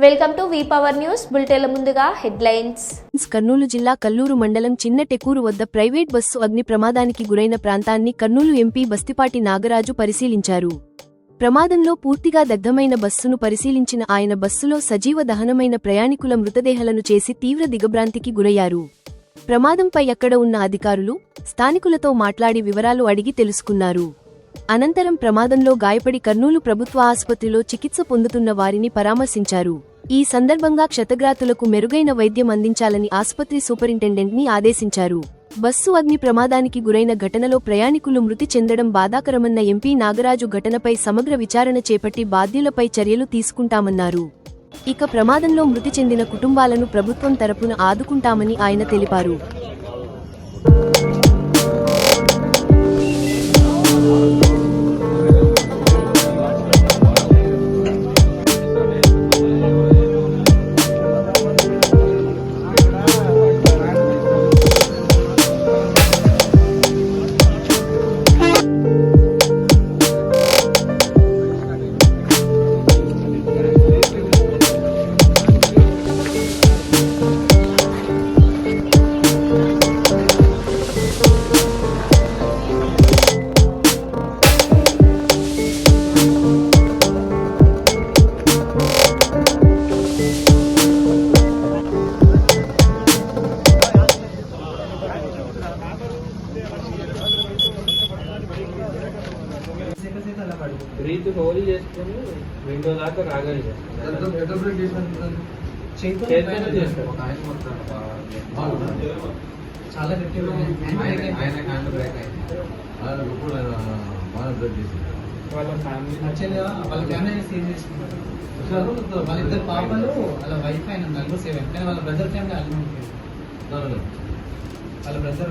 Welcome to V power news. బులెటిన్ల ముందుగా headlines. Kurnool జిల్లా కల్లూరు మండలం చిన్న టెకూరు వద్ద ప్రైవేట్ బస్సు అగ్ని ప్రమాదానికి గురైన ప్రాంతాన్ని కర్నూలు ఎంపీ బస్తిపాటి నాగరాజు పరిశీలించారు. ప్రమాదంలో పూర్తిగా దగ్ధమైన బస్సును పరిశీలించిన ఆయన బస్సులో సజీవ దహనమైన ప్రయాణికుల మృతదేహాలను చేసి తీవ్ర దిగభ్రాంతికి గురయ్యారు. ప్రమాదంపై అక్కడ ఉన్న అధికారులు స్థానికులతో మాట్లాడి వివరాలు అడిగి తెలుసుకున్నారు. అనంతరం ప్రమాదంలో గాయపడి కర్నూలు ప్రభుత్వ ఆసుపత్రిలో చికిత్స పొందుతున్న వారిని పరామర్శించారు. ఈ సందర్భంగా క్షతగ్రాతులకు మెరుగైన వైద్యం అందించాలని ఆసుపత్రి సూపరింటెండెంట్ని ఆదేశించారు. బస్సు అగ్ని ప్రమాదానికి గురైన ఘటనలో ప్రయాణికులు మృతి చెందడం బాధాకరమన్న ఎంపీ నాగరాజు ఘటనపై సమగ్ర విచారణ చేపట్టి బాధ్యులపై చర్యలు తీసుకుంటామన్నారు. ఇక ప్రమాదంలో మృతి చెందిన కుటుంబాలను ప్రభుత్వం తరపున ఆదుకుంటామని ఆయన తెలిపారు. రీతి హోలీ చేసుకుని విండో దాకా చేతితోనే చేస్తారు. చాలా గట్టిగా వాళ్ళ ఫ్యామిలీ యాక్చువల్గా వాళ్ళ ఫ్యామిలీ సేవ్ చేసుకున్నారు. వాళ్ళ ఇద్దరు పాపలు వాళ్ళ వైఫ్ ఆయన నలుగురు సేవ్ అయ్యారు కానీ వాళ్ళ బ్రదర్ ఫ్యామిలీ అల్లు ఉంటుంది వాళ్ళ బ్రదర్